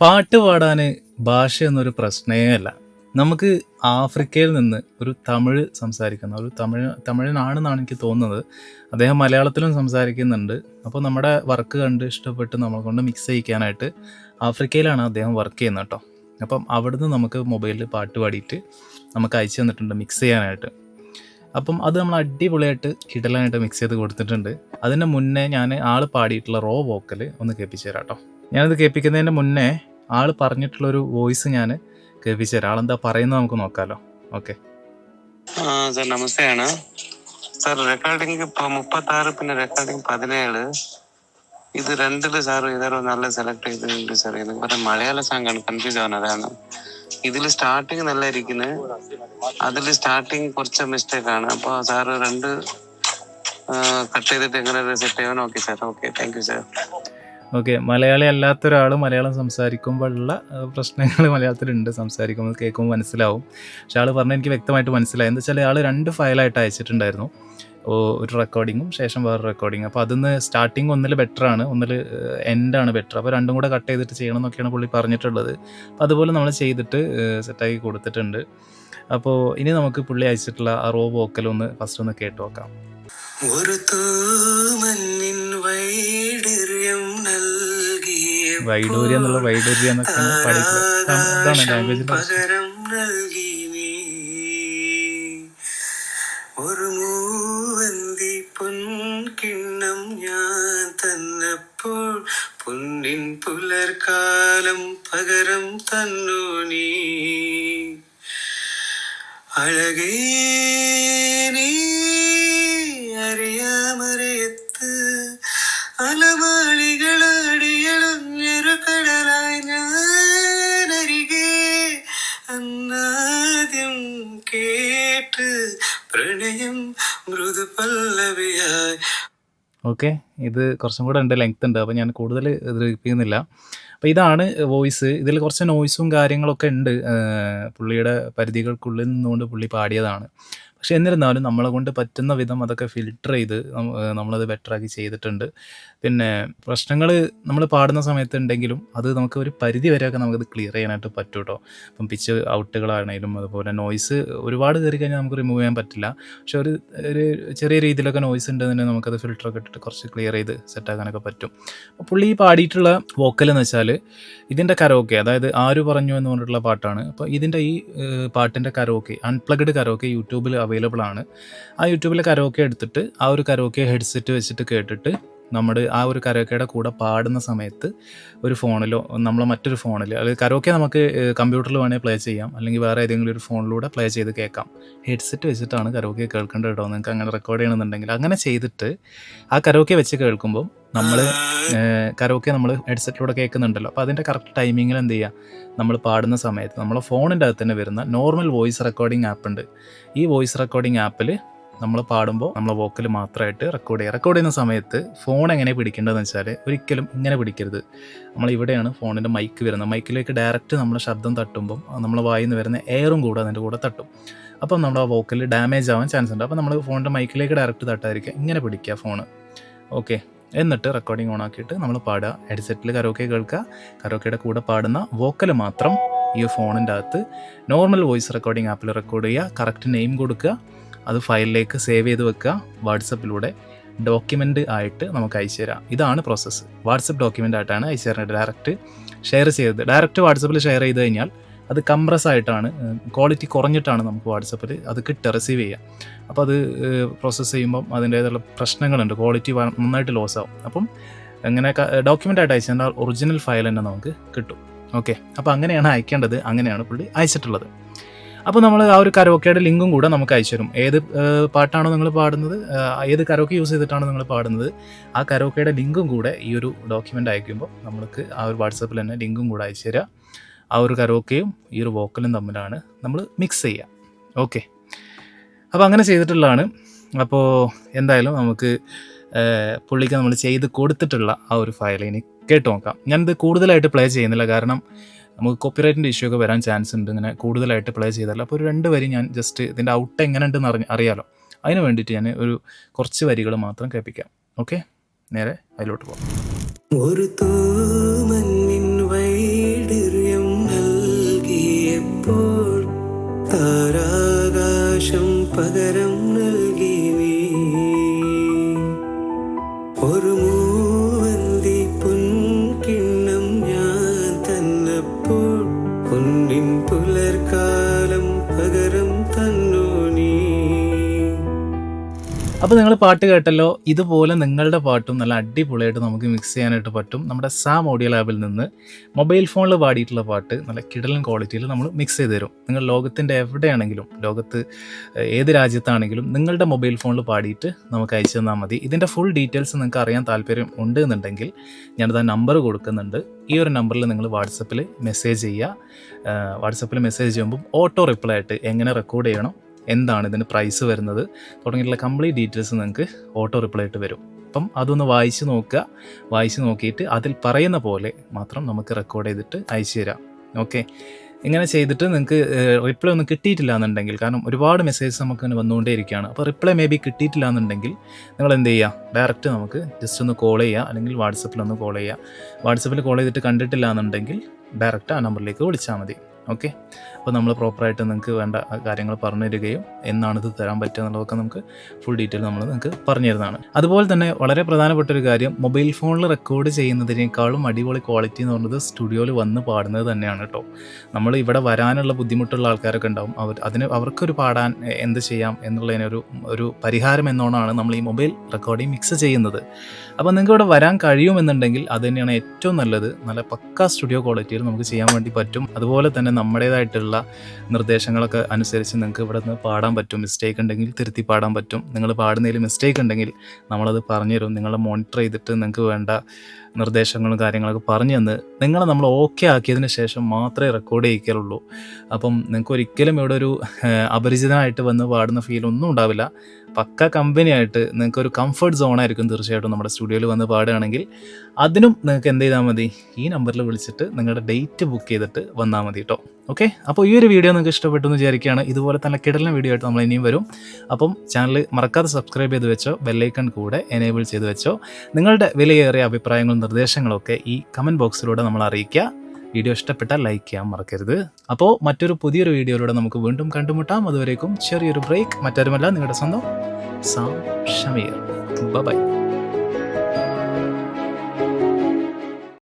പാട്ട് പാടാൻ ഭാഷ എന്നൊരു പ്രശ്നമേ അല്ല. നമുക്ക് ആഫ്രിക്കയിൽ നിന്ന് ഒരു തമിഴ് സംസാരിക്കുന്ന ഒരു തമിഴ് തമിഴനാണെന്നാണ് എനിക്ക് തോന്നുന്നത്. അദ്ദേഹം മലയാളത്തിലും സംസാരിക്കുന്നുണ്ട്. അപ്പോൾ നമ്മുടെ വർക്ക് കണ്ട് ഇഷ്ടപ്പെട്ട് നമ്മളെ കൊണ്ട് മിക്സ് ചെയ്യിക്കാനായിട്ട് ആഫ്രിക്കയിലാണ് അദ്ദേഹം വർക്ക് ചെയ്യുന്നത് കേട്ടോ. അപ്പം അവിടുന്ന് നമുക്ക് മൊബൈലിൽ പാട്ട് പാടിയിട്ട് നമുക്ക് അയച്ചു തന്നിട്ടുണ്ട് മിക്സ് ചെയ്യാനായിട്ട്. അപ്പം അത് നമ്മൾ അടിപൊളിയായിട്ട് കിടലാനായിട്ട് മിക്സ് ചെയ്ത് കൊടുത്തിട്ടുണ്ട്. അതിന് മുന്നേ ഞാൻ ആൾ പാടിയിട്ടുള്ള റോ വോക്കൽ ഒന്ന് കേൾപ്പിച്ചു തരാം കേട്ടോ. ഞാനത് കേൾപ്പിക്കുന്നതിന് മുന്നേ ആൾ പറഞ്ഞിട്ടുള്ളൊരു വോയിസ് ഞാൻ കേൾപ്പിച്ചു തരാം. ആളെന്താ പറയുന്നത് നമുക്ക് നോക്കാമല്ലോ ഓക്കെ. നമസ്തേയാണ്. സാർ റെക്കോർഡിംഗ് ഇപ്പൊ മുപ്പത്തി ആറ് പിന്നെ റെക്കോർഡിംഗ് പതിനേഴ്. ഇത് രണ്ടിൽ സാർ ഏതാരോ നല്ല സെലക്ട് ചെയ്തിട്ടുണ്ട് സാർ. ഇത് കുറെ മലയാള സോങ് ആണ് കൺഫ്യൂസ് ആവുന്നതാണ് ഇതിൽ സ്റ്റാർട്ടിങ് നല്ല ഇരിക്കുന്നത് അതിൽ സ്റ്റാർട്ടിങ് കുറച്ച് മിസ്റ്റേക്ക് ആണ്. അപ്പൊ സാറ് രണ്ട് കട്ട് ചെയ്തിട്ട് എങ്ങനെ സെറ്റ് ചെയ്യാൻ okay sir. Okay thank you sir okay Malayali അല്ലാത്ത ഒരാൾ മലയാളം സംസാരിക്കുമ്പോഴുള്ള പ്രശ്നങ്ങൾ മലയാളത്തിലുണ്ട്. സംസാരിക്കുമ്പോൾ കേൾക്കുമ്പോൾ മനസ്സിലാവും. പക്ഷെ ആൾ പറഞ്ഞ എനിക്ക് വ്യക്തമായിട്ട് മനസ്സിലായി. എന്താ വെച്ചാൽ ആൾ രണ്ട് ഫയലായിട്ട് അയച്ചിട്ടുണ്ടായിരുന്നു. ഒരു റെക്കോർഡിങ്ങും ശേഷം വേറെ റെക്കോർഡിങ് അപ്പോൾ അതിന്ന് സ്റ്റാർട്ടിങ് ഒന്നിൽ ബെറ്റർ ആണ്. ഒന്നിൽ എൻഡാണ് ബെറ്റർ അപ്പോൾ രണ്ടും കൂടെ കട്ട് ചെയ്തിട്ട് ചെയ്യണം എന്നൊക്കെയാണ് പുള്ളി പറഞ്ഞിട്ടുള്ളത്. അപ്പോൾ അതുപോലെ നമ്മൾ ചെയ്തിട്ട് സെറ്റാക്കി കൊടുത്തിട്ടുണ്ട്. അപ്പോൾ ഇനി നമുക്ക് പുള്ളി അയച്ചിട്ടുള്ള ആ റോ വോക്കൽ ഒന്ന് ഫസ്റ്റ് ഒന്ന് കേട്ട് നോക്കാം. ഒരു തൂമന്നിൻ നൽകിയ വൈഡൂര്യ എന്നുള്ള വൈഡൂര്യ ആ, ഇതാണ് നീ. ഒരു മൂവന്തി പൊൻകിണ്ണം ഞാൻ തന്നപ്പോൾ പൊന്നിൻ പുലർക്കാലം പകരം തന്നു നീ. അഴകേ നീ അറിയാമറിയത്ത് അലമാളികളടിയളഞ്ഞൊരു ഓക്കെ. ഇത് കുറച്ചും കൂടെ ഉണ്ട് ലെങ്ത് ഉണ്ട്. അപ്പോൾ ഞാൻ കൂടുതൽ ദീർഘിപ്പിക്കുന്നില്ല അപ്പോൾ ഇതാണ് വോയിസ്. ഇതിൽ കുറച്ച് നോയ്സും കാര്യങ്ങളൊക്കെ ഉണ്ട്. പുള്ളിയുടെ പരിധികൾക്കുള്ളിൽ നിന്നുകൊണ്ട് പുള്ളി പാടിയതാണ്. പക്ഷെ എന്നിരുന്നാലും നമ്മളെ കൊണ്ട് പറ്റുന്ന വിധം അതൊക്കെ ഫിൽട്ടർ ചെയ്ത് നമ്മളത് ബെറ്റർ ബെറ്ററാക്കി ചെയ്തിട്ടുണ്ട്. പിന്നെ പ്രശ്നങ്ങൾ നമ്മൾ പാടുന്ന സമയത്ത് ഉണ്ടെങ്കിലും അത് നമുക്ക് ഒരു പരിധി വരെയൊക്കെ നമുക്കത് ക്ലിയർ ചെയ്യാനായിട്ട് പറ്റും കേട്ടോ ഇപ്പം പിച്ച് ഔട്ടുകളാണെങ്കിലും അതുപോലെ നോയ്സ് ഒരുപാട് കയറി കഴിഞ്ഞാൽ നമുക്ക് റിമൂവ് ചെയ്യാൻ പറ്റില്ല. പക്ഷെ ഒരു ഒരു ചെറിയ രീതിയിലൊക്കെ നോയ്സ് ഉണ്ടെന്ന് നമുക്കത് ഫിൽറ്ററൊക്കെ ഇട്ടിട്ട് കുറച്ച് ക്ലിയർ ചെയ്ത് സെറ്റാക്കാനൊക്കെ പറ്റും. അപ്പോൾ പുള്ളി ഈ പാടിയിട്ടുള്ള വോക്കൽ എന്ന് വെച്ചാൽ ഇതിന്റെ കരോക്കെ അതായത് ആര് പറഞ്ഞു എന്ന് പറഞ്ഞിട്ടുള്ള പാട്ടാണ്. അപ്പോൾ ഇതിന്റെ ഈ പാട്ടിന്റെ കരോക്കെ അൺപ്ലഗ്ഡ് കരോക്കെ യൂട്യൂബിൽ അവൈലബിൾ ആണ്. ആ യൂട്യൂബിലെ കരോക്കെ എടുത്തിട്ട് ആ ഒരു കരോക്കെ ഹെഡ്സെറ്റ് വെച്ചിട്ട് കേട്ടിട്ട് നമ്മൾ ആ ഒരു കരോക്കയുടെ കൂടെ പാടുന്ന സമയത്ത് ഒരു ഫോണിലോ നമ്മൾ മറ്റൊരു ഫോണിൽ അല്ലെങ്കിൽ കരോക്കെ നമുക്ക് കമ്പ്യൂട്ടറിൽ വേണമെങ്കിൽ പ്ലേ ചെയ്യാം. അല്ലെങ്കിൽ വേറെ ഏതെങ്കിലും ഒരു ഫോണിലൂടെ പ്ലേ ചെയ്ത് കേൾക്കാം. ഹെഡ്സെറ്റ് വെച്ചിട്ടാണ് കരോക്കെ കേൾക്കേണ്ടത് കേട്ടോ നിങ്ങൾക്ക് അങ്ങനെ റെക്കോർഡ് ചെയ്യണമെന്നുണ്ടെങ്കിൽ അങ്ങനെ ചെയ്തിട്ട് ആ കരോക്കെ വെച്ച് കേൾക്കുമ്പോൾ നമ്മൾ കരോക്കെ നമ്മൾ ഹെഡ്സെറ്റിലൂടെ കേൾക്കുന്നുണ്ടല്ലോ. അപ്പോൾ അതിന്റെ കറക്റ്റ് ടൈമിങ്ങിൽ എന്ത് ചെയ്യുക നമ്മൾ പാടുന്ന സമയത്ത് നമ്മളെ ഫോണിന്റെ അകത്ത് തന്നെ വരുന്ന നോർമൽ വോയിസ് റെക്കോർഡിംഗ് ആപ്പ് ഉണ്ട്. ഈ വോയിസ് റെക്കോർഡിംഗ് ആപ്പിൽ നമ്മൾ പാടുമ്പോൾ നമ്മളെ വോക്കൽ മാത്രമായിട്ട് റെക്കോർഡ് ചെയ്യുക. റെക്കോർഡ് ചെയ്യുന്ന സമയത്ത് ഫോൺ എങ്ങനെ പിടിക്കേണ്ടതെന്ന് വെച്ചാൽ ഒരിക്കലും ഇങ്ങനെ പിടിക്കരുത്. നമ്മൾ ഇവിടെയാണ് ഫോണിന്റെ മൈക്ക് വരുന്നത്. മൈക്കിലേക്ക് ഡയറക്റ്റ് നമ്മുടെ ശബ്ദം തട്ടുമ്പോൾ നമ്മൾ വായിൽ നിന്ന് വരുന്ന എയറും കൂടെ അതിന്റെ കൂടെ തട്ടും. അപ്പം നമ്മുടെ വോക്കൽ ഡാമേജ് ആവാൻ ചാൻസ് ഉണ്ട്. അപ്പം നമ്മൾ ഫോണിന്റെ മൈക്കിലേക്ക് ഡയറക്റ്റ് തട്ടാതിരിക്കുക. ഇങ്ങനെ പിടിക്കുക ഫോൺ ഓക്കെ എന്നിട്ട് റെക്കോർഡിംഗ് ഓൺ ആക്കിയിട്ട് നമ്മൾ പാടുക. ഹെഡ്സെറ്റിൽ കരോക്കെ കേൾക്കുക. കരോക്കയുടെ കൂടെ പാടുന്ന വോക്കൽ മാത്രം ഈ ഫോണിന്റെ അകത്ത് നോർമൽ വോയിസ് റെക്കോർഡിംഗ് ആപ്പിൽ റെക്കോർഡ് ചെയ്യുക. കറക്റ്റ് നെയിം കൊടുക്കുക. അത് ഫയലിലേക്ക് സേവ് ചെയ്ത് വെക്കുക. വാട്സപ്പിലൂടെ ഡോക്യുമെന്റ് ആയിട്ട് നമുക്ക് അയച്ചു തരാം. ഇതാണ് പ്രോസസ്സ് വാട്സപ്പ് ഡോക്യുമെന്റ് ആയിട്ടാണ് അയച്ചു തരുന്നത്. ഡയറക്റ്റ് ഷെയർ ചെയ്തത്. ഡയറക്റ്റ് വാട്സപ്പിൽ ഷെയർ ചെയ്ത് കഴിഞ്ഞാൽ അത് കംപ്രസ് ആയിട്ടാണ് ക്വാളിറ്റി കുറഞ്ഞിട്ടാണ് നമുക്ക് വാട്സപ്പിൽ അത് കിട്ടുക റിസീവ് ചെയ്യുക. അപ്പോൾ അത് പ്രോസസ്സ് ചെയ്യുമ്പം അതിന്റേതുള്ള പ്രശ്നങ്ങളുണ്ട്. ക്വാളിറ്റി നന്നായിട്ട് ലോസ് ആവും. അപ്പം അങ്ങനെ ഡോക്യുമെന്റ് ആയിട്ട് അയച്ചു തന്നാൽ ഒറിജിനൽ ഫയൽ തന്നെ നമുക്ക് കിട്ടും. ഓക്കെ അപ്പോൾ അങ്ങനെയാണ് അയക്കേണ്ടത്. അങ്ങനെയാണ് പുള്ളി അയച്ചിട്ടുള്ളത്. അപ്പോൾ നമ്മൾ ആ ഒരു കരോക്കയുടെ ലിങ്കും കൂടെ നമുക്ക് അയച്ചു തരും. ഏത് പാട്ടാണോ നിങ്ങൾ പാടുന്നത് ഏത് കരോക്കെ യൂസ് ചെയ്തിട്ടാണോ നിങ്ങൾ പാടുന്നത് ആ കരോക്കയുടെ ലിങ്കും കൂടെ ഈ ഒരു ഡോക്യുമെന്റ് അയക്കുമ്പോൾ നമ്മൾക്ക് ആ ഒരു വാട്സപ്പിൽ തന്നെ ലിങ്കും കൂടെ അയച്ചു തരിക ആ ഒരു കരോക്കയും ഈ ഒരു വോക്കലും തമ്മിലാണ് നമ്മൾ മിക്സ് ചെയ്യുക ഓക്കെ അപ്പോൾ അങ്ങനെ ചെയ്തിട്ടുള്ളതാണ്. അപ്പോൾ എന്തായാലും നമുക്ക് പുള്ളിക്ക് നമ്മൾ ചെയ്ത് കൊടുത്തിട്ടുള്ള ആ ഒരു ഫയൽ ഇനി കേട്ട് നോക്കാം. ഞാനിത് കൂടുതലായിട്ട് പ്ലേ ചെയ്യുന്നില്ല. കാരണം നമുക്ക് കോപ്പിറൈറ്റിന്റെ ഇഷ്യൂ ഒക്കെ വരാൻ ചാൻസ് ഉണ്ട്. ഇങ്ങനെ കൂടുതലായിട്ട് പ്ലേ ചെയ്താൽ അപ്പോൾ ഒരു രണ്ട് വരി ഞാൻ ജസ്റ്റ് ഇതിന്റെ ഔട്ട് എങ്ങനെ ഉണ്ടെന്ന് അറിഞ്ഞ് അറിയാലോ. അതിന് വേണ്ടിയിട്ട് ഞാൻ ഒരു കുറച്ച് വരികൾ മാത്രം കേൾപ്പിക്കാം. ഓക്കെ നേരെ അതിലോട്ട് പോകാം. ഒരു പകരം നൽകിയ അപ്പോൾ നിങ്ങൾ പാട്ട് കേട്ടല്ലോ ഇതുപോലെ നിങ്ങളുടെ പാട്ടും നല്ല അടിപൊളിയായിട്ട് നമുക്ക് മിക്സ് ചെയ്യാനായിട്ട് പറ്റും. നമ്മുടെ സാം ഓഡിയോ ലാബിൽ നിന്ന് മൊബൈൽ ഫോണിൽ പാടിയിട്ടുള്ള പാട്ട് നല്ല കിടലൻ ക്വാളിറ്റിയിൽ നമ്മൾ മിക്സ് ചെയ്ത് തരും. നിങ്ങൾ ലോകത്തിന്റെ എവിടെയാണെങ്കിലും ലോകത്ത് ഏത് രാജ്യത്താണെങ്കിലും നിങ്ങളുടെ മൊബൈൽ ഫോണിൽ പാടിയിട്ട് നമുക്ക് അയച്ചു തന്നാൽ മതി. ഇതിന്റെ ഫുൾ ഡീറ്റെയിൽസ് നിങ്ങൾക്ക് അറിയാൻ താല്പര്യം ഉണ്ട് എന്നുണ്ടെങ്കിൽ ഞാനത് ആ നമ്പർ കൊടുക്കുന്നുണ്ട്. ഈ ഒരു നമ്പറിൽ നിങ്ങൾ വാട്സപ്പിൽ മെസ്സേജ് ചെയ്യുക. വാട്സപ്പിൽ മെസ്സേജ് ചെയ്യുമ്പോൾ ഓട്ടോ റിപ്ലൈ ആയിട്ട് എങ്ങനെ റെക്കോർഡ് ചെയ്യണം എന്താണ് ഇതിന് പ്രൈസ് വരുന്നത് തുടങ്ങിയിട്ടുള്ള കംപ്ലീറ്റ് ഡീറ്റെയിൽസ് നിങ്ങൾക്ക് ഓട്ടോ റിപ്ലൈ ആയിട്ട് വരും. അപ്പം അതൊന്ന് വായിച്ച് നോക്കുക. വായിച്ച് നോക്കിയിട്ട് അതിൽ പറയുന്ന പോലെ മാത്രം നമുക്ക് റെക്കോർഡ് ചെയ്തിട്ട് അയച്ചു തരാം. ഓക്കെ ഇങ്ങനെ ചെയ്തിട്ട് നിങ്ങൾക്ക് റിപ്ലൈ ഒന്നും കിട്ടിയിട്ടില്ല എന്നുണ്ടെങ്കിൽ കാരണം ഒരുപാട് മെസ്സേജസ് നമുക്ക് ഇങ്ങനെ വന്നുകൊണ്ടേ ഇരിക്കുകയാണ്. അപ്പോൾ റിപ്ലൈ മേ ബി കിട്ടിയിട്ടില്ല എന്നുണ്ടെങ്കിൽ നിങ്ങൾ എന്ത് ചെയ്യുക? ഡയറക്റ്റ് നമുക്ക് ജസ്റ്റ് ഒന്ന് കോൾ ചെയ്യുക. അല്ലെങ്കിൽ വാട്സപ്പിൽ ഒന്ന് കോൾ ചെയ്യുക. വാട്സപ്പിൽ കോൾ ചെയ്തിട്ട് കണ്ടിട്ടില്ല എന്നുണ്ടെങ്കിൽ ഡയറക്റ്റ് ആ നമ്പറിലേക്ക് വിളിച്ചാൽ മതി. ഓക്കെ? അപ്പോൾ നമ്മൾ പ്രോപ്പറായിട്ട് നിങ്ങൾക്ക് വേണ്ട കാര്യങ്ങൾ പറഞ്ഞു തരികയും എന്നാണിത് തരാൻ പറ്റുക എന്നുള്ളതൊക്കെ നമുക്ക് ഫുൾ ഡീറ്റെയിൽ നമ്മൾ നിങ്ങൾക്ക് പറഞ്ഞു തരുന്നതാണ്. അതുപോലെ തന്നെ വളരെ പ്രധാനപ്പെട്ട ഒരു കാര്യം മൊബൈൽ ഫോണിൽ റെക്കോർഡ് ചെയ്യുന്നതിനേക്കാളും അടിപൊളി ക്വാളിറ്റി എന്ന് പറയുന്നത് സ്റ്റുഡിയോയിൽ വന്ന് പാടുന്നത് തന്നെയാണ് കേട്ടോ. നമ്മൾ ഇവിടെ വരാനുള്ള ബുദ്ധിമുട്ടുള്ള ആൾക്കാരൊക്കെ ഉണ്ടാവും. അവർ അതിന് അവർക്കൊരു പാടാൻ എന്ത് ചെയ്യാം എന്നുള്ളതിനൊരു ഒരു പരിഹാരം എന്നോണാണ് നമ്മൾ ഈ മൊബൈൽ റെക്കോർഡിംഗ് മിക്സ് ചെയ്യുന്നത്. അപ്പോൾ നിങ്ങൾക്ക് ഇവിടെ വരാൻ കഴിയുമെന്നുണ്ടെങ്കിൽ അത് തന്നെയാണ് ഏറ്റവും നല്ലത്. നല്ല പക്ക സ്റ്റുഡിയോ ക്വാളിറ്റിയിൽ നമുക്ക് ചെയ്യാൻ വേണ്ടി പറ്റും. അതുപോലെ തന്നെ നമ്മുടേതായിട്ടുള്ള നിർദ്ദേശങ്ങളൊക്കെ അനുസരിച്ച് നിങ്ങൾക്ക് ഇവിടെ നിന്ന് പാടാൻ പറ്റും. മിസ്റ്റേക്ക് ഉണ്ടെങ്കിൽ തിരുത്തി പാടാൻ പറ്റും. നിങ്ങൾ പാടുന്നതിൽ മിസ്റ്റേക്ക് ഉണ്ടെങ്കിൽ നമ്മളത് പറഞ്ഞു തരും നിങ്ങളെ മോണിറ്റർ ചെയ്തിട്ട് നിങ്ങൾക്ക് വേണ്ട നിർദ്ദേശങ്ങളും കാര്യങ്ങളൊക്കെ പറഞ്ഞു തന്ന് നിങ്ങളെ നമ്മൾ ഓക്കെ ആക്കിയതിന് ശേഷം മാത്രമേ റെക്കോർഡ് ചെയ്യിക്കലുള്ളൂ അപ്പം നിങ്ങൾക്ക് ഒരിക്കലും ഇവിടെ ഒരു അപരിചിതനായിട്ട് വന്ന് പാടുന്ന ഫീൽ ഒന്നും ഉണ്ടാവില്ല. പക്ക കമ്പനിയായിട്ട് നിങ്ങൾക്ക് ഒരു കംഫർട്ട് സോണായിരിക്കും തീർച്ചയായിട്ടും നമ്മുടെ സ്റ്റുഡിയോയിൽ വന്ന് പാടുകയാണെങ്കിൽ. അതിനും നിങ്ങൾക്ക് എന്ത് ചെയ്താൽ മതി? ഈ നമ്പറിൽ വിളിച്ചിട്ട് നിങ്ങളുടെ ഡേറ്റ് ബുക്ക് ചെയ്തിട്ട് വന്നാൽ മതി കേട്ടോ ഓക്കെ? അപ്പോൾ ഈ ഒരു വീഡിയോ നിങ്ങൾക്ക് ഇഷ്ടപ്പെട്ടു എന്ന് വിചാരിക്കുകയാണ്. ഇതുപോലെ തന്നെ കിടലിന വീഡിയോ ആയിട്ട് നമ്മൾ ഇനിയും വരും. അപ്പം ചാനൽ മറക്കാതെ സബ്സ്ക്രൈബ് ചെയ്ത് വെച്ചോ ബെല്ലൈക്കൺ കൂടെ എനേബിൾ ചെയ്ത് വെച്ചോ. നിങ്ങളുടെ വിലയേറിയ അഭിപ്രായങ്ങളും നിർദ്ദേശങ്ങളൊക്കെ ഈ കമന്റ് ബോക്സിലൂടെ നമ്മൾ അറിയിക്കുക. വീഡിയോ ഇഷ്ടപ്പെട്ടാൽ ലൈക്ക് ചെയ്യാൻ മറക്കരുത്. അപ്പോൾ മറ്റൊരു പുതിയൊരു വീഡിയോയിലൂടെ നമുക്ക് വീണ്ടും കണ്ടുമുട്ടാം. അതുവരേക്കും ചെറിയൊരു ബ്രേക്ക് മറ്റാരുമല്ല നിങ്ങളുടെ സ്വന്തം സാം ഷമീർ. ബൈ